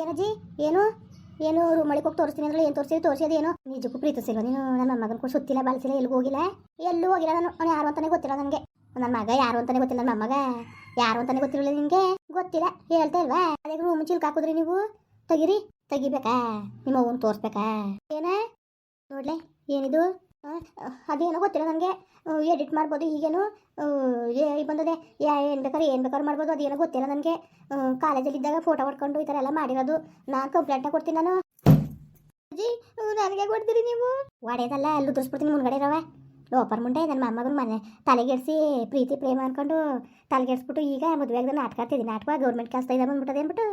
ಏನಜ್ಜಿ ಏನು? ಏನು ರೂಮಳಿಗೆ ಹೋಗಿ ತೋರಿಸ್ತೀನಿ ಅಂದ್ರೆ ಏನು ತೋರಿಸಿ ತೋರಿಸಿದ ಏನು? ನಿಜಕ್ಕೂ ಪ್ರೀತಿಸಿಲ್ವ ನೀನು ನನ್ನ ಮಗನ ಕೂಡ ಸುತ್ತಿಲ್ಲ, ಬಳಸಿಲ್ಲ ಎಲ್ಲಿಗೂ ಹೋಗಿಲ್ಲ? ಎಲ್ಲೂ ಹೋಗಿಲ್ಲ ನಾನು. ಅವ್ನು ಯಾರು ಅಂತಾನೆ ಗೊತ್ತಿಲ್ಲ ನನಗೆ ನನ್ನ ಮಗ ಯಾರು ಅಂತಾನೆ ಗೊತ್ತಿಲ್ಲ ನನ್ನ ಮಗ ಯಾರು ಅಂತಾನೆ ಗೊತ್ತಿರಲಿಲ್ಲ ನಿಮಗೆ ಗೊತ್ತಿಲ್ಲ, ಹೇಳ್ತಾ ಇಲ್ವಾ? ಅದೇ ರೂಮ್ ಚಿಲ್ಕ ಹಾಕಿದ್ರಿ ನೀವು? ತೆಗಿರಿ. ತೆಗಿಬೇಕಾ? ನಿಮ್ಮ ಅವ್ವನ ತೋರಿಸ್ಬೇಕಾ? ಏನ? ನೋಡ್ಲೆ, ಏನಿದು? ಅದೇನೋ ಗೊತ್ತಿಲ್ಲ ನನಗೆ. ಎಡಿಟ್ ಮಾಡ್ಬೋದು ಈಗೇನು ಏ ಬಂದದೆ. ಏನು ಬೇಕಾದ್ರೆ ಏನು ಬೇಕಾದ್ರೆ ಮಾಡ್ಬೋದು, ಅದೇನೋ ಗೊತ್ತಿಲ್ಲ ನನಗೆ. ಕಾಲೇಜಲ್ಲಿ ಇದ್ದಾಗ ಫೋಟೋ ಹೊಡ್ಕೊಂಡು ಈ ಥರ ಎಲ್ಲ ಮಾಡಿರೋದು. ನಾನು ಕಂಪ್ಲೇಂಟ್ನ ಕೊಡ್ತೀನಿ ನಾನು. ಅಜ್ಜಿ ನನಗೆ ಕೊಡ್ತೀರಿ ನೀವು? ಒಡೆಯದಲ್ಲ ಎಲ್ಲೂ ಉದುರಿಸ್ಬಿಡ್ತೀನಿ ಮುಂದ್ಗಡೆ ಇರೋವೆ. ಲೋಪರ್ ಮುಂಡೆ ನನ್ನ ಮೊಮ್ಮಗನ ಮನೆ. ತಲೆಗೆಡ್ಸಿ, ಪ್ರೀತಿ, ಪ್ರೇಮ ಅಂದ್ಕೊಂಡು ತಲೆಗೆಡ್ಸ್ಬಿಟ್ಟು ಈಗ ಮದುವೆ ನಾಟಕ ಆಡ್ತಿದ್ದೀನಿ. ನಾಟಕ ಗೌರ್ಮೆಂಟ್ ಕೆಲಸ ಇದೆ ಬಂದ್ಬಿಟ್ಟದೆ ಅಂದ್ಬಿಟ್ಟು.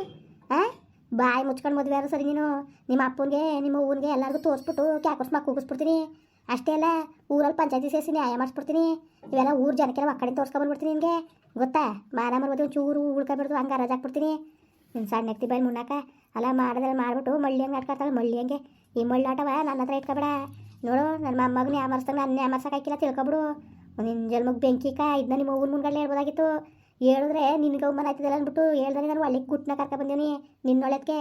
ಹಾಂ? ಬಾಯಿ ಮುಚ್ಕೊಂಡು ಮದುವೆ ಆದ್ರೆ ಸರಿ ನೀನು. ನಿಮ್ಮ ಅಪ್ಪನಿಗೆ, ನಿಮ್ಮ ಅವ್ವನಿಗೆ ಎಲ್ಲರಿಗೂ ತೋರಿಸ್ಬಿಟ್ಟು ಕ್ಯಾಕೋಸ್ ಮಕ್ಕ ಕೂಗಿಸ್ಬಿಡ್ತೀನಿ. ಅಷ್ಟೇ ಅಲ್ಲ ಊರಲ್ಲಿ ಪಂಚಾಯತಿ ಸೇರಿಸಿ ನ್ಯಾಯ ಮಾಡಿಸ್ಬಿಡ್ತೀನಿ. ಇವೆಲ್ಲ ಊರು ಜನಕ್ಕೆಲ್ಲ ಒಕ್ಕಡೆ ತೋರಿಸ್ಕೊಂಡ್ಬಂದ್ಬಿಡ್ತೀನಿ ನಿನಗೆ. ಗೊತ್ತಾ? ಮಾನ ಮರ್ಬೋದು ಚೂರು ಉಳ್ಕೊಬಿಡ್ದು ಹಂಗೆ ರಜಾ ಹಾಕ್ಬಿಡ್ತೀನಿ ನಿನ್ನ ಸಣ್ಣ ಎತ್ತಿ ಬಾಯಿ ಮುನ್ನಾಕ ಅಲ್ಲ ಮಾಡಿದ್ರೆ ಮಾಡ್ಬಿಟ್ಟು ಮಳ್ಳಿ ಹಂಗೆ ಆಡ್ಕೊತಾಳೆ ಮಳ್ಳಿ ಹಂಗೆ. ಈ ಮಳ್ಳಾಟವ ನನ್ನ ಹತ್ರ ಇಟ್ಕೊಬೇಡ. ನೋಡು ನನ್ನ ಮೊಮ್ಮಗನ ಯಾಮರ್ಸ್ದಾಗ ನನ್ನ ಯಾಮರ್ಸಕ್ಕೆ ಹಾಕಿಲ್ಲ ತಿಳ್ಕೊಬಿಡು. ನಿನ್ನ ಜನ್ಮಕ್ಕೆ ಬೆಂಕಿ ಕಾ ಇದನ್ನ ನಿಮ್ಮ ಊನ ಮುಂದೆ ಹೇಳ್ಬೋದಾಗಿತ್ತು. ಹೇಳಿದ್ರೆ ನಿನ್ಗೆ ಅವಮಾನ ಆಯ್ತದಲ್ಲ ಅಂದ್ಬಿಟ್ಟು ಹೇಳ್ದೆ ನಾನು ಒಳ್ಳೆ ಗುಟ್ನ ಕರ್ಕೊ ಬಂದೀನಿ ನಿನ್ನೊಳಕ್ಕೆ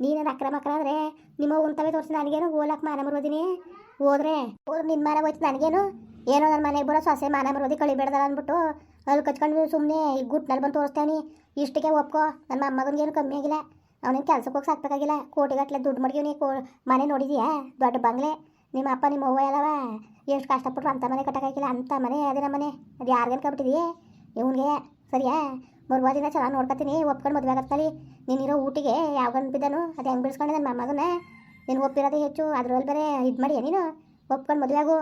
ನೀನು ಅಕ್ರಮ ಅಕ್ರ ಅಂದ್ರೆ ನಿಮ್ಮ ತವೆ ತೋರಿಸಿ ನನಗೇನು ಓಲಕ್ಕೆ ಮಾನ ಮರೋದಿನಿ ಹೋದ್ರೆ ಹೋದ್ರೆ ನಿನ್ನ ಮನೆ ಹೋಯ್ತು ನನಗೇನು? ಏನೋ ನನ್ನ ಮನೆಗೆ ಬರೋ ಸೊಸೆ ಮಾನ ಮರ್ಬೋದಿ ಕಳಿಬೇಡ್ದಲ್ಲ ಅಂದ್ಬಿಟ್ಟು ಅಲ್ಲಿ ಕಚ್ಕೊಂಡು ಸುಮ್ಮನೆ ಈ ಗುಟ್ನಲ್ಲಿ ಬಂದು ತೋರಿಸ್ತೇವನಿ. ಇಷ್ಟಕ್ಕೆ ಒಪ್ಕೋ ನನ್ನ ಮೊಮ್ಮಗನಿಗೇನು ಕಮ್ಮಿ ಆಗಿಲ್ಲ. ಅವನೇನು ಕೆಲ್ಸಕ್ಕೆ ಹೋಗಿ ಸಾಕ್ಬೇಕಾಗಿಲ್ಲ. ಕೋಟಿಗಟ್ಟಲೆ ದುಡ್ಡು ಮಡಗಿವ್ನಿ. ಕೋ ಮನೆ ನೋಡಿದೀಯಾ? ದೊಡ್ಡ ಬಂಗ್ಲೆ. ನಿಮ್ಮ ಅಪ್ಪ ನಿಮ್ಮ ಅವ್ವ ಅಲ್ಲವ ಎಷ್ಟು ಕಷ್ಟಪಟ್ಟರು ಅಂಥ ಮನೆ ಕಟ್ಟಕ್ಕಾಗಿಲ್ಲ. ಅಂಥ ಮನೆ ಅದೇ ನಮ್ಮ ಮನೆ ಅದು ಯಾರಿಗೇನು ಕಬಿಟ್ಟಿದೀಯ ಇವನಿಗೆ. ಸರಿಯಾ? ಮೂರು ದಿನ ಚೆನ್ನಾಗಿ ನೋಡ್ಕೊತೀನಿ, ಒಪ್ಕೊಂಡು ಮದುವೆ ಆಗತ್ತಲ್ಲಿ ನೀನಿರೋ ಊಟಿಗೆ ಯಾವ ಗಂಡು ಬಿದ್ದನು, ಅದು ಹೆಂಗೆ ಬಿಡಿಸ್ಕೊಂಡೆ ನನ್ನ ಮೊಮ್ಮಗನ? ನೀನು ಒಪ್ಪಿರೋದೇ ಹೆಚ್ಚು ಅದ್ರಲ್ಲಿ ಬೇರೆ ಇದು ಮಾಡಿ ನೀನು ಒಪ್ಕೊಂಡು ಮದುವೆ ಆಗು.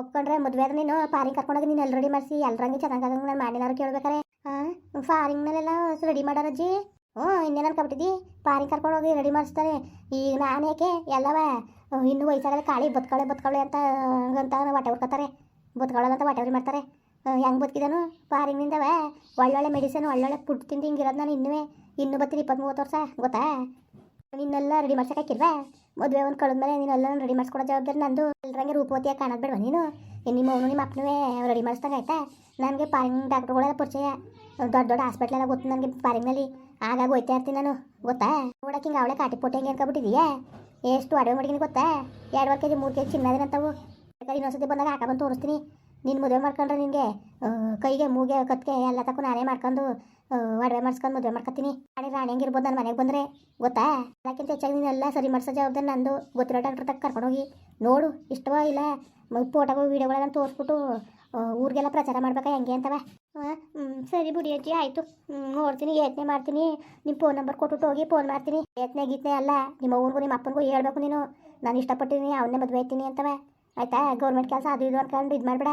ಒಪ್ಕೊಂಡ್ರೆ ಮದುವೆ ಆದ್ರೆ ನೀನು ಪಾರಿಂಗ್ ಕರ್ಕೊಂಡೋಗಿ ನೀನು ಎಲ್ಲಿ ರೆಡಿ ಮಾಡಿಸಿ? ಎಲ್ಲರಂಗೆ ಚೆನ್ನಾಗಿ ಆಗಂಗೆ ನಾನು ಮಾಡಿನಾರು ಕೇಳ್ಬೇಕಾರೆ. ಹಾಂ ಫಾರಿಂಗ್ನಲ್ಲೆಲ್ಲ ರೆಡಿ ಮಾಡೋರಜ್ಜಿ ಹ್ಞೂ ಇನ್ನೇನು ಅನ್ಕೊಬಿಟ್ಟಿದ್ದಿ ಪಾರಿಂಗ್ ಕರ್ಕೊಂಡೋಗಿ ರೆಡಿ ಮಾಡಿಸ್ತಾರೆ. ಈಗ ನಾನೇಕೆ ಎಲ್ಲವ, ಇನ್ನೂ ವಯಸ್ಸಾಗಲ್ಲ ಕಾಳಿ ಬತ್ಕಳೆ ಬತ್ಕಳೆ ಅಂತ ಅಂತ ಹೊಟ್ಟೆ ಹುಡ್ಕೋತಾರೆ. ಬತ್ಕೊಳ್ಳೋದಂತ ಅಂತ ಹೊಟ್ಟೆ ಮಾಡ್ತಾರೆ. ಹೆಂಗೆ ಬದುಕಿದನು? ಪಾರಿಂಗ್ನಿಂದವ ಒಳ್ಳೊಳ್ಳೆ ಮೆಡಿಸನ್ ಒಳ್ಳೊಳ್ಳೆ ಫುಡ್ ತಿಂದು ಹಿಂಗಿರೋದು ನಾನು ಇನ್ನೂ ಇನ್ನೂ ಬರ್ತೀನಿ ಇಪ್ಪತ್ತು ಮೂವತ್ತು ವರ್ಷ, ಗೊತ್ತಾ? ನಿನ್ನೆಲ್ಲ ರೆಡಿ ಮಾಡ್ಸಕ್ಕೆ ಹಾಕಿಲ್ವಾ ಮದುವೆ ಒಂದು ಕಳೆದ್ಮೇಲೆ ನೀನೆಲ್ಲ ರೆಡಿ ಮಾಡಿಸ್ಕೊಡೋ ಜವಾಬ್ದಾರಿ ನಂದು. ಎಲ್ಲರಂಗೆ ರೂಪವತಿಯಾಗಿ ಕಾಣೋದು ಬೇಡವಾ ನೀನು? ನಿಮ್ಮ ಅವನು ನಿಮ್ಮ ಅಪ್ಪನೂ ರೆಡಿ ಮಾಡಿಸ್ದಂಗೆ ಆಯ್ತಾ? ನನಗೆ ಪಾರಿಂಗ್ ಡಾಕ್ಟ್ರುಗಳೆಲ್ಲ ಪರಿಚಯ. ದೊಡ್ಡ ದೊಡ್ಡ ಹಾಸ್ಪಿಟ್ಲೆಲ್ಲ ಗೊತ್ತು ನನಗೆ ಪಾರಿಂಗ್ನಲ್ಲಿ ಆಗಾಗ ಹೋಯ್ತಾ ಇರ್ತೀನಿ ನಾನು, ಗೊತ್ತಾ? ನೋಡಕ್ಕೆ ಹಿಂಗೆ ಅವಳೆ ಕಾಟಿ ಪೋಟೆ ಹೆಂಗೆ ಅನ್ಕೊಬಿಟ್ಟಿದೀಯಾ ಎಷ್ಟು ಅಡುಗೆ ಮಾಡಿದೀನಿ ಗೊತ್ತಾ? ಎರಡುವರೆ ಕೆ ಜಿ ಮೂರು ಕೆ ಜಿ ಚಿನ್ನದಿನಂತವು ಇನ್ನೊಂದ್ಸತಿ ಬಂದಾಗ ಹಾಕ ಬಂದು ತೋರಿಸ್ತೀನಿ. ನೀನು ಮದುವೆ ಮಾಡ್ಕೊಂಡ್ರೆ ನಿನಗೆ ಕೈಗೆ, ಮೂಗೆ, ಕತ್ತಿಗೆ ಎಲ್ಲ ತಕ್ಕೂ ನಾನೇ ಮಾಡ್ಕೊಂಡು ಒಡವೆ ಮಾಡ್ಸ್ಕೊಂಡು ಮದುವೆ ಮಾಡ್ಕೊತೀನಿ. ರಾಣಿ ರಾಣಿ ಹೆಂಗಿರ್ಬೋದು ನನ್ನ ಮನೆಗೆ ಬಂದರೆ, ಗೊತ್ತಾ? ಅದಕ್ಕಿಂತ ಹೆಚ್ಚಾಗಿ ನೀನೆಲ್ಲ ಸರಿ ಮಾಡಿಸೋ ಜವಾಬ್ದಾರಿ ನಂದು. ಗೊತ್ತಿರೋ ಡಾಕ್ಟ್ರ್ ತಕ್ಕ ಕರ್ಕೊಂಡೋಗಿ ನೋಡು, ಇಷ್ಟವೋ ಇಲ್ಲ ಫೋಟೋಗಳು ವೀಡಿಯೋಗಳೆಲ್ಲ ತೋರಿಸ್ಬಿಟ್ಟು ಊರಿಗೆಲ್ಲ ಪ್ರಚಾರ ಮಾಡ್ಬೇಕಾ ಹೆಂಗೆ ಅಂತವ? ಸರಿ ಬಿಡಿ ಅಜ್ಜಿ, ಆಯಿತು. ನೋಡ್ತೀನಿ, ಯತ್ನೆ ಮಾಡ್ತೀನಿ. ನಿಮ್ಮ ಫೋನ್ ನಂಬರ್ ಕೊಟ್ಬಿಟ್ಟು ಹೋಗಿ ಫೋನ್ ಮಾಡ್ತೀನಿ. ಯತ್ನೆ, ಗೀತನೆ ಅಲ್ಲ ನಿಮ್ಮ ಊರಿಗೂ, ನಿಮ್ಮ ಅಪ್ಪನಿಗೂ ಹೇಳ್ಬೇಕು ನೀನು. ನಾನು ಇಷ್ಟಪಟ್ಟಿದ್ದೀನಿ, ಅವನ್ನೇ ಮದುವೆ ಆಯ್ತೀನಿ ಅಂತವ. ಆಯ್ತಾ? ಗೌರ್ಮೆಂಟ್ ಕೆಲಸ ಅದು ಇದು ಅನ್ಕೊಂಡು ಇದು ಮಾಡಬೇಡ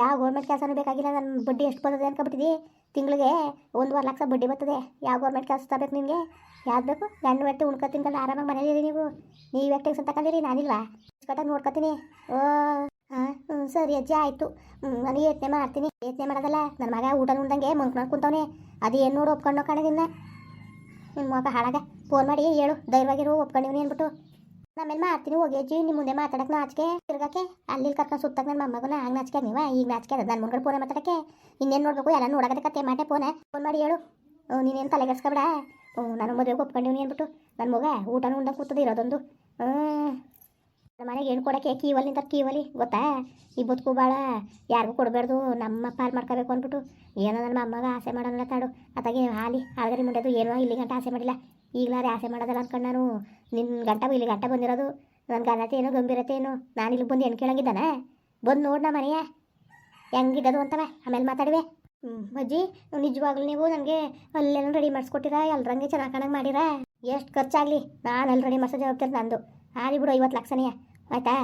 ಯಾವ ಗೌರ್ಮೆಂಟ್ ಕೆಲಸನೂ ಬೇಕಾಗಿಲ್ಲ ನನ್ನ ಬಡ್ಡಿ ಎಷ್ಟು ಬರ್ತದೆ ಅನ್ಕೊಬಿಟ್ಟಿದ್ದಿ ತಿಂಗಳಿಗೆ ಒಂದುವರೆ ಲಕ್ಷ ಬಡ್ಡಿ ಬರ್ತದೆ. ಯಾವ ಗೌರ್ಮೆಂಟ್ ಕೆಲಸ ತರಬೇಕು ನಿಮಗೆ ಯಾವ್ದು ಬೇಕು? ಗಂಡು ಬೆಟ್ಟು ಉಣ್ಕೊ ತಿನ್ಕೊಂಡು ಆರಾಮಾಗಿ ಮನೇಲಿರಿ ನೀವು. ನೀವು ಯಾಕೆ ಟೆನ್ಷನ್ ತಗೊಂಡಿರಿ ನಾನಿಲ್ಲ ಕಟ್ಟಾಗಿ ನೋಡ್ಕೊತೀನಿ. ಓ, ಹಾಂ ಸರಿ ಅಜ್ಜಿ, ಆಯಿತು. ನನಗೆ ಯೋಚನೆ ಮಾಡ್ತೀನಿ. ಯೋಚನೆ ಮಾಡೋದಲ್ಲ ನನ್ನ ಮಗ ಊಟ ಉಂಡಂಗೆ ಮಂಕ್ಕೊಂಡು ಕುಂತವನೆ ಅದು ಏನು ನೋಡು ಒಪ್ಕೊಂಡು ಕಾಣೋದಿನ್ನ ನಿಮ್ಮ ಮಗ ಹಾಳಾಗ. ಫೋನ್ ಮಾಡಿ ಹೇಳು. ಧೈರ್ಯವಾಗಿರು, ಒಪ್ಕೊಂಡಿವ್ನಿ ಅಂದ್ಬಿಟ್ಟು. ಆಮೇಲೆ ಮಾಡ್ತೀನಿ? ಹೋಗಿ ಅಜ್ಜಿ ನಿಮ್ಮ ಮುಂದೆ ಮಾತಾಡಕ್ಕೆ ನಾಚಿಕೆ ತಿರ್ಗಕ್ಕೆ ಅಲ್ಲಿ ಕರ್ಕೊಂಡು ಸುತ್ತಾಗ ನನ್ನ ಮೊಮ್ಮಗನ ಹಂಗೆ ನಾಚಿಕೆ ನೀವ ಈಗ ನಾಚಿಕೆ ಅದ ನನ್ನ ಮುಂಗಡೆ ಫೋನೇ ಮಾತಾಡಕ್ಕೆ. ಇನ್ನೇನು ನೋಡಬೇಕು? ಎಲ್ಲ ನೋಡಕತ್ತೆ ಕತೆ ಮಾಟೆ ಫೋನೇ ಫೋನ್ ಮಾಡಿ ಹೇಳು. ನೀನೇನು ತಲೆಗೆಡ್ಸ್ಕೊಬೇಡ ಹ್ಞೂ ನಾನು ಮದುವೆಗೆ ಒಪ್ಕೊಂಡಿವ್ನಿ ಅಂದ್ಬಿಟ್ಟು ನನ್ನ ಮಗ ಊಟನೂ ಉಂಡ ಕೂತದೆ ಇರೋದೊಂದು. ಹ್ಞೂ ನಮ್ಮ ಮನೆಗೆ ಏನು ಕೊಡೋಕ್ಕೆ ಕೀವಲ್ ನಿಂತ ಕೀವಲಿ ಗೊತ್ತಾ? ಈ ಬದುಕು ಭಾಳ ಯಾರಿಗೂ ಕೊಡಬಾರ್ದು. ನಮ್ಮ ಪಾಲು ಮಾಡ್ಕೋಬೇಕು ಅಂದ್ಬಿಟ್ಟು. ಏನೋ ನನ್ನ ಅಮ್ಮಗ ಆಸೆ ಮಾಡೋಣ ತಾಡು. ಅತ್ತಾಗೆ ಹಾಲಿ, ಹಾಲ್ಗರಿ ಮುಂಡೆದು ಏನೋ ಇಲ್ಲಿ ಗಂಟ ಆಸೆ ಮಾಡಿಲ್ಲ. ಈಗಲಾರೆ ಆಸೆ ಮಾಡೋದಲ್ಲ ಅನ್ಕೊಂಡು ನಾನು. ನಿನ್ನ ಗಂಟ ಇಲ್ಲಿ ಗಂಟ ಬಂದಿರೋದು. ನನ್ನ ಗಣತೆ ಏನೋ ಗಂಭೀರತೆ ಏನೋ? ನಾನು ಇಲ್ಲಿ ಬಂದು ಹೆಣ್ಣು ಕೇಳಂಗಿದ್ದಾನೆ? ಬಂದು ನೋಡು ನಮ್ಮ ಮನೆಯ. ಹೆಂಗಿದ್ದದು ಅಂತವೆ ಆಮೇಲೆ ಮಾತಾಡುವೆ. ಹ್ಞೂ ಅಜ್ಜಿ ನಿಜವಾಗ್ಲೂ ನೀವು ನನಗೆ ಅಲ್ಲೇನೋ ರೆಡಿ ಮಾಡಿಸ್ಕೊಟ್ಟಿರಾ? ಎಲ್ಲರಂಗೆ ಚೆನ್ನಾಗಿ ಕಾಣಂಗೆ ಮಾಡಿರಾ? ಎಷ್ಟು ಖರ್ಚಾಗಲಿ? ನಾನು ಅಲ್ಲಿ ರೆಡಿ ಮಾಡಿಸೋ ಜವಾಬ್ದಾರಿ ನಂದು. ಆಲಿ ಬಿಡು ಐವತ್ತು ಲಕ್ಷನೇ ಆಯ್ತಾ?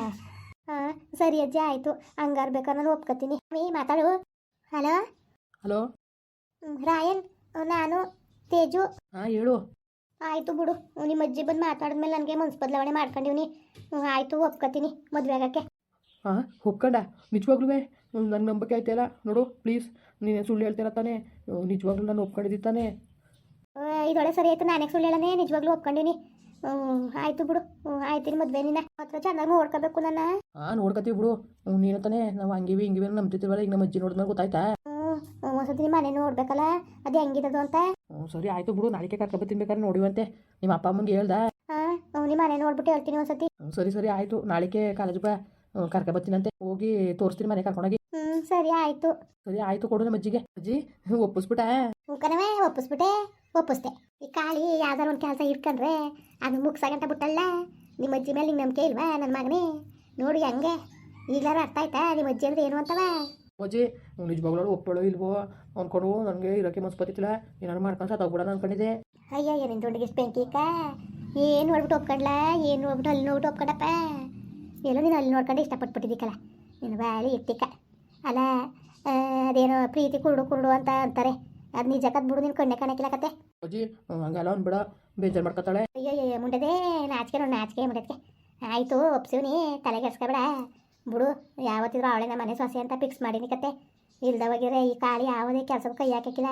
ಹಾಂ ಸರಿ ಅಜ್ಜಿ ಆಯಿತು. ಹಂಗಾರು ಬೇಕಾದ್ರೆ ನಾನು ಒಪ್ಕೊತೀನಿ ಮೀ ಮಾತಾಡು. ಹಲೋ? ಹಲೋ? ರಾಯನ್ ನಾನು ತೇಜು. ಹಾಂ ಹೇಳು. ಆಯಿತು ಬಿಡು. ನಿಮ್ಮ ಅಜ್ಜಿ ಬಂದು ಮಾತಾಡಿದ್ಮೇಲೆ ನನಗೆ ಮನ್ಸು ಬದಲಾವಣೆ ಮಾಡ್ಕೊಂಡಿವ್ನಿ ಆಯಿತು ಒಪ್ಕೊತೀನಿ ಮದುವೆ ಆಗಕ್ಕೆ. ಹಾಂ ಒಪ್ಕೊಂಡ? ನಿಜವಾಗ್ಲೂ ನಂಗೆ ನಂಬಿಕೆ ಆಯ್ತಲ್ಲ ನೋಡು ಪ್ಲೀಸ್ ನೀನು ಸುಳ್ಳು ಹೇಳ್ತೀರ ತಾನೇ? ನಿಜವಾಗ್ಲೂ ನಾನು ಒಪ್ಕೊಂಡಿದ್ದಿ ತಾನೇ? ಇದೊಳೆ ಸರಿ ಆಯ್ತು ನಾನೇ ಸುಳ್ಳು ಹೇಳನೇ ನಿಜವಾಗ್ಲೂ ಒಪ್ಕೊಂಡಿನಿ. ಆಯಿತು ಬಿಡು. ಆಯ್ತೀನಿ ಮದುವೆ ನಿನ್ನ ಮಾತ್ರ ಚೆನ್ನಾಗಿ ನೋಡ್ಕೋಬೇಕು ನನ್ನ. ಹಾಂ ನೋಡ್ಕೊತೀವಿ ಬಿಡು. ನೀನು ತಾನೇ? ನಾವು ಹಂಗಿವಿ ಹಿಂಗಿವಿ ನಂಬ್ತಿರ್ತೀವಲ್ಲ ಈಗ ನಮ್ಮ ಅಜ್ಜಿ ನೋಡಿದ್ಮೇಲೆ ಗೊತ್ತಾಯ್ತಾ? ಹ್ಞೂ ಒಂದ್ಸತಿ ಮನೆ ನೋಡ್ಬೇಕಲ್ಲ? ಅದು ಹೆಂಗಿರೋದು ಅಂತ? ಹ್ಞೂ ಸರಿ ಆಯಿತು ಬಿಡು ನಾಳೆಗೆ ಕರ್ಕೊಬತ್ತೀನಿ ಬೇಕಾದ್ರೆ ನೋಡಿವಂತೆ ನಿಮ್ಮ ಅಪ್ಪ ಅಮ್ಮಂಗೆ ಹೇಳ್ದ? ನಿಮ್ಮ ಮನೆ ನೋಡ್ಬಿಟ್ಟು ಹೇಳ್ತೀನಿ ಒಂದ್ಸತಿ. ಹ್ಞೂ ಸರಿ ಸರಿ ಆಯ್ತು ನಾಳೆಗೆ ಕಾಲೇಜ್ ಬಾ. ಕರ್ಕೊಬತ್ತೀನಂತೆ ಹೋಗಿ ತೋರಿಸ್ತೀನಿ ಮನೆ ಕರ್ಕೊಂಡೋಗಿ. ಹ್ಞೂ ಸರಿ ಆಯಿತು. ಸರಿ ಆಯಿತು ಕೊಡು ನಮ್ಮ ಅಜ್ಜಿಗೆ. ಅಜ್ಜಿ ಒಪ್ಪಿಸ್ಬಿಟ್ಟ? ಕಣವೇ ಒಪ್ಪಿಸ್ಬಿಟ್ಟೆ ಒಪ್ಪಿಸ್ದೆ. ಈ ಕಾಳಿ ಯಾವ್ದಾರು ಒಂದು ಕೆಲಸ ಇಟ್ಕೊಂಡ್ರೆ ಅದು ಮುಗ್ಸಾಗಂಟ ಬಿಟ್ಟಲ್ಲ? ನಿಮ್ಮ ಅಜ್ಜಿ ಮೇಲೆ ನಿಂಗೆ ನಂಬಿಕೆ ಇಲ್ವಾ ನನ್ನ ಮಗನೇ? ನೋಡಿ ಹಂಗೆ. ಈಗಲಾರು ಅರ್ಥ ಆಯ್ತಾ ನಿಮ್ಮ ಅಜ್ಜಿ ಅಂದ್ರೆ ಏನು ಅಂತವ? ಅಜ್ಜಿ ನಿಜವಾಗ್ಲೂ ಒಪ್ಪಳೋ ಇಲ್ವೋ? ಅಂದ್ಕೊಂಡು ನನಗೆ ಇರೋಕೆ ಮನ್ಸು ಬತ್ತಿಲ್ಲ ಏನಾರು ಮಾಡ್ಕೊಂಡು ಸತ್ತೋಗ್ಬಿಡೋಣ ಅನ್ಕೊಂಡಿದ್ದೆ. ಅಯ್ಯ ಏನಿನ್ ದೊಡ್ಡಿಗೆ ಎಷ್ಟು ಬೆಂಕಿ ಅಕ್ಕ ಏನು ನೋಡ್ಬಿಟ್ಟು ಒಪ್ಕೊಂಡ್ಲ? ಏನು ನೋಡ್ಬಿಟ್ಟು ಅಲ್ಲಿ ನೋಡ್ಬಿಟ್ಟು ಒಪ್ಕೊಂಡಪ್ಪ? ಎಲ್ಲೋ ನೀನು ಅಲ್ಲಿ ನೋಡ್ಕೊಂಡು ಇಷ್ಟಪಟ್ಬಿಟ್ಟಿದ್ದೀಕಲ್ಲ ನೀನು ಬಾಳಿ ಇಟ್ಟಿಕ. ಅಲ್ಲ ಅದೇನೋ ಪ್ರೀತಿ ಕುರುಡು ಕುರುಡು ಅಂತ ಅಂತಾರೆ. ಅದು ನೀ ಜಗತ್ ಬಿಡು ನೀನು ಕಣ್ಣೆ ಕಾಣಕ್ಕಿಲ್ಲ ಕತೆ. ಅಜ್ಜಿ ಹಂಗಲ್ಲ ಅನ್ಬಿಡ ಬೇಜಾರು ಮಾಡ್ಕೊತಾಳೆ. ಅಯ್ಯೋ ಮುಂಡದೆ ನಾಚಿಕೆ ನೋಡಿ ನಾಚಿಕೆ ಮುಂಡದಕ್ಕೆ ಆಯಿತು ಒಪ್ಸಿವ್ನಿ ತಲೆಗೆ ಎಡ್ಸ್ಕೊಬೇಡ ಬಿಡು ಯಾವತ್ತಿದ್ರು ಅವಳೆ ನಮ್ಮ ಮನೆ ಸೊಸೆ ಅಂತ ಫಿಕ್ಸ್ ಮಾಡೀನಿ ಕತೆ. ಇಲ್ದವಾಗಿದ್ರೆ ಈ ಕಾಳಿ ಯಾವುದೇ ಕೆಲಸಕ್ಕೆ ಕೈ ಹಾಕಿಲ್ಲ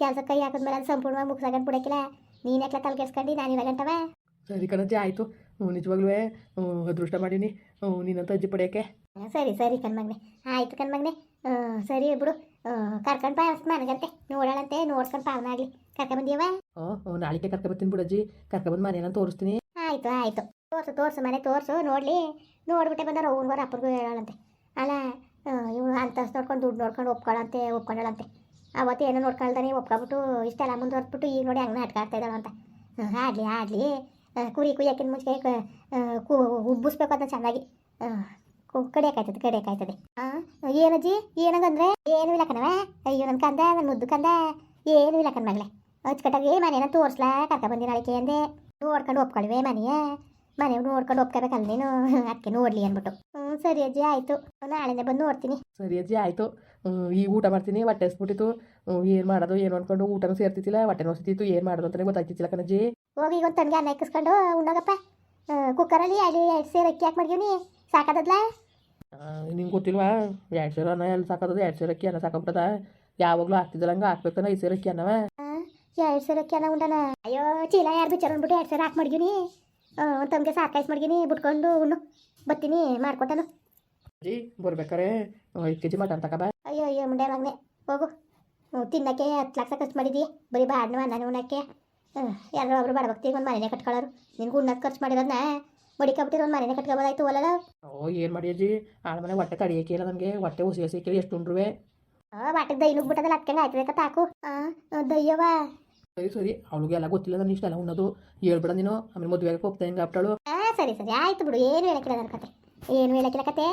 ಕೆಲಸಕ್ಕೆ ಕೈ ಹಾಕಿದ್ಮೇಲೆ ಅದು ಸಂಪೂರ್ಣವಾಗಿ ಮುಗಿಸಾಗಂಡು ಬಿಡಕ್ಕಿಲ್ಲ ನೀನು ಯಾಕೆ ತಲೆ ಕೆಡ್ಸ್ಕೊಂಡು? ನಾನು ಇವಾಗಂಟವ ಸರಿ ಕಣಜ್ಜಿ ಆಯಿತು. ನಿಜವಾಗ್ಲೂ ಅದೃಷ್ಟ ಮಾಡೀನಿ. ನೀನಂತ ಅಜ್ಜಿ ಪಡೆಯೋಕ್ಕೆ ಸರಿ ಸರಿ ಕಣ್ಮಗ್ನೆ. ಆಯಿತು ಕಣ್ಮಗ್ನೆ. ಸರಿ ಬಿಡು. ಕರ್ಕೊಂಡು ಬಾ ಮನೆಗಂತೆ. ನೋಡೋಳಂತೆ ನೋಡ್ಕೊಂಡು ಪಾವನ ಆಗಲಿ. ಕರ್ಕೊಂಬಂದಿಯವ ಓ ನಾಳೆಗೆ ಕರ್ಕೊಬತ್ತೀನಿ ಬಿಡಜ್ಜಿ. ಕರ್ಕೊಂಬಂದು ಮನೇನ ತೋರಿಸ್ತೀನಿ. ಆಯಿತು ಆಯ್ತು. ತೋರ್ಸು ತೋರ್ಸು ಮನೆ ತೋರಿಸು ನೋಡ್ಲಿ. ನೋಡ್ಬಿಟ್ಟೆ ಬಂದಾರ ಅವ್ನಿಗೋರ ಅಪ್ಪರಿಗೂ ಹೇಳಂತೆ ಅಲ್ಲ ಇವ್ನು ಅಂತಸ್ ನೋಡ್ಕೊಂಡು ದುಡ್ಡು ನೋಡ್ಕೊಂಡು ಒಪ್ಕೊಳ್ಳಂತೆ ಒಪ್ಕೊಂಡಳಂತೆ. ಅವತ್ತು ಏನೋ ನೋಡ್ಕೊಳ್ದಾನೆ ಒಪ್ಕೊಬಿಟ್ಟು ಇಷ್ಟೆಲ್ಲ ಮುಂದುವರೆದ್ಬಿಟ್ಟು ಈಗ ನೋಡಿ ಹಂಗೆ ನಾಟಕ ಆಡ್ತಾ ಅಂತ. ಆಗಲಿ ಆಡ್ಲಿ ಆಡ್ಲಿ ಆ, ಕುರಿ ಕುಯ್ಯಕ್ಕಿನ ಮುಂಚೆ ಕ- ಉಬ್ಬಿಸ್ಬೇಕು ಅಂತ ಚೆನ್ನಾಗಿ. ಕಡಿಯಕ್ಕಾಯ್ತದೆ ಹಾಂ ಏನಜ್ಜಿ ಏನಂಗಂದ್ರೆ ಏನೂ ಇಲ್ಲ ಕಣವ ಅಯ್ಯೋ ನನ್ನ ಕಂದ ನನ್ನ ಮುದ್ದು ಕಂದ. ಏನೂ ಇಲ್ಲ ಕಣ್ಮಗಳೇ ಅಚ್ಚುಕಟ್ಟಾಗಿ ಮನೇನ ತೋರಿಸ್ಲಾ ಬಂದಿನ ನಾಳೆಗೆ ಅಂದೆ. ನೋಡ್ಕೊಂಡು ಒಪ್ಕೊಳ್ವೆ ಮನೆಯ. ಮನೆ ನೋಡ್ಕೊಂಡು ಒಪ್ಕೋಬೇಕಲ್ಲ ನೀನು ಅದಕ್ಕೆ ನೋಡ್ಲಿ ಅಂದ್ಬಿಟ್ಟು. ಹ್ಞೂ ಸರಿ ಅಜ್ಜಿ ಆಯಿತು. ನಾಳೆನೇ ಬಂದು ನೋಡ್ತೀನಿ. ಸರಿ ಅಜ್ಜಿ ಆಯಿತು. ಈಗ ಊಟ ಮಾಡ್ತೀನಿ ಹೊಟ್ಟೆ ಹಸ್ಬಿಟ್ಟಿತ್ತು. ಏನು ಮಾಡೋದು ಏನು ಅನ್ಕೊಂಡು ಊಟನೂ ಸೇರ್ತಿತ್ತಿಲ್ಲ ಹೊಟ್ಟೆ ನೋಸ್ತಿತ್ತು ಏನು ಮಾಡೋದು ಅಂತಲೇ ಗೊತ್ತಾಗ್ತಿತ್ತಿಲ್ಲ ಕಣಜ್ಜಿ. ಹೋಗಿ ಈಗ ಒಂದು ತಂಗಿ ಅನ್ನ ಇಕ್ಕಿಸ್ಕೊಂಡು ಉಣ್ಣೋಗಪ್ಪ. ಕುಕ್ಕರಲ್ಲಿ ಅಲ್ಲಿ ಎರಡು ಸೇರು ಅಕ್ಕಿ ಹಾಕಿ ಮಾಡ್ಗೀವಿ ಸಾಕಾದದ್ಲ? ನಿಂಗೆ ಗೊತ್ತಿಲ್ವಾ? ಎರಡು ಸೇರು ಅನ್ನ ಎಲ್ಲಿ ಸಾಕೋದು ಎರಡು ಸೇರು ಅಕ್ಕಿ ಅನ್ನ ಸಾಕೋಬಿಟ್ಟದ. ಯಾವಾಗಲೂ ಹಾಕ್ತಿದ್ದಲ್ಲ ಹಂಗೆ ಹಾಕ್ಬೇಕನ್ನ ಐದು ಸೇರು ಅಕ್ಕಿ ಅನ್ನವ? ಎರಡು ಸೇರು ಅಕ್ಕಿ ಅನ್ನ ಉಂಡನ. ಅಯ್ಯೋ ಚೀಲ ಯಾರು ಬಿಚ್ಚಾರ ಅಂದ್ಬಿಟ್ಟು ಎರಡು ಸೇರು ಹಾಕಿ ಮಡ್ಗೀನಿ ತಮ್ಗೆ ಕಾಯಿಸಿ ಮಡ್ಗಿನಿ ಬಿಟ್ಕೊಂಡು ಉಣ್ಣು. ಬತ್ತೀನಿ ಮಾಡ್ಕೊಟ್ಟನು ಅಜ್ಜಿ ಬರ್ಬೇಕಾರೆ? ಐದು ಕೆ ಜಿ ಮಟನ್ ತಗೋಬಾ ಅಯ್ಯೋ ಅಯ್ಯೋ ಮುಂಡೆ ಮಗನೆ. ಹೋಗು. ತಿನ್ನಕ್ಕೆ ಹತ್ತು ಲಕ್ಷ ಖರ್ಚು ಮಾಡಿದ್ದಿ ಬರೀ ಬಾಡ್ನ ನಾನು ಉಣ್ಣಕ್ಕೆ. ಎಲ್ಲರೂ ಒಬ್ರು ಬಡಬಗ್ತಿಗೆ ಒಂದು ಮನೆನೇ ಕಟ್ಕೊಳ್ಳೋರು ನಿನ್ಗೆ ಉಣ್ಣಕ್ಕೆ ಖರ್ಚು ಮಾಡಿರೋದನ್ನ ಮಡಿಕಬಿಟ್ಟಿರೋ ಒಂದು ಮನೆನೇ ಕಟ್ಕೋಬೋದಾಯ್ತು ಒಲ್ಲ? ಓ ಏನು ಮಾಡಿ ಅಜ್ಜಿ? ಆಳ ಮನೆ ಹೊಟ್ಟೆ ತಡಿಯಕ್ಕೆ ಇಲ್ಲ ನಮಗೆ. ಹೊಟ್ಟೆ ಹುಸಿ ಹಸಿ ಕೇಳಿ ಎಷ್ಟು ಉಂಡ್ರುವೆ? ಬಾಟಿಗೆ ದೈ ನುಗ್ಬಿಟ್ಟದಲ್ಲ ಅಕ್ಕಂಗೆ ಆಯ್ತದೆ ತಾಕು ಹಾಂ ದಯ್ಯವ ಸರಿ ಸರಿ. ಅವಳಿಗೆ ಎಲ್ಲ ಗೊತ್ತಿಲ್ಲ ನಾನು ಇಷ್ಟೆಲ್ಲ ಉಣ್ಣೋದು ಹೇಳ್ಬೇಡ ನೀನು. ಆಮೇಲೆ ಮದುವೆಗೆ ಹೋಗ್ತಾ ಹೆಂಗೆ ಆಪ್ಟಾಳು ಹಾಂ ಸರಿ ಸರಿ. ಆಯ್ತು ಬಿಡು. ಏನು ಹೇಳಕ್ಕಿಲ್ಲ ನನ್ನ ಕತೆ. ಏನು ಹೇಳಕ್ಕಿಲ್ಲ ಕತೆ?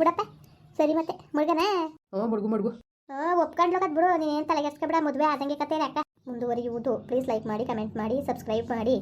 ಬಿಡಪ್ಪ. ಸರಿ ಮತ್ತೆ. ಮುಳುಗನ ಹ್ಞೂ ಮಡ್ಗು ಮಡ್ಗು. ಒಪ್ಕೊಂಡ್ಲೋಕತ್ ಬಿಡು. ನೀನು ಏನು ತಲೆಗೆಸ್ಕೊಬಿಡ ಮದುವೆ ಆದಂಗೆ ಕತೆ ಅಕ್ಕ ಮುಂದುವರಿಯುವುದು. ಪ್ಲೀಸ್ ಲೈಕ್ ಮಾಡಿ ಕಮೆಂಟ್ ಮಾಡಿ ಸಬ್ಸ್ಕ್ರೈಬ್ ಮಾಡಿ.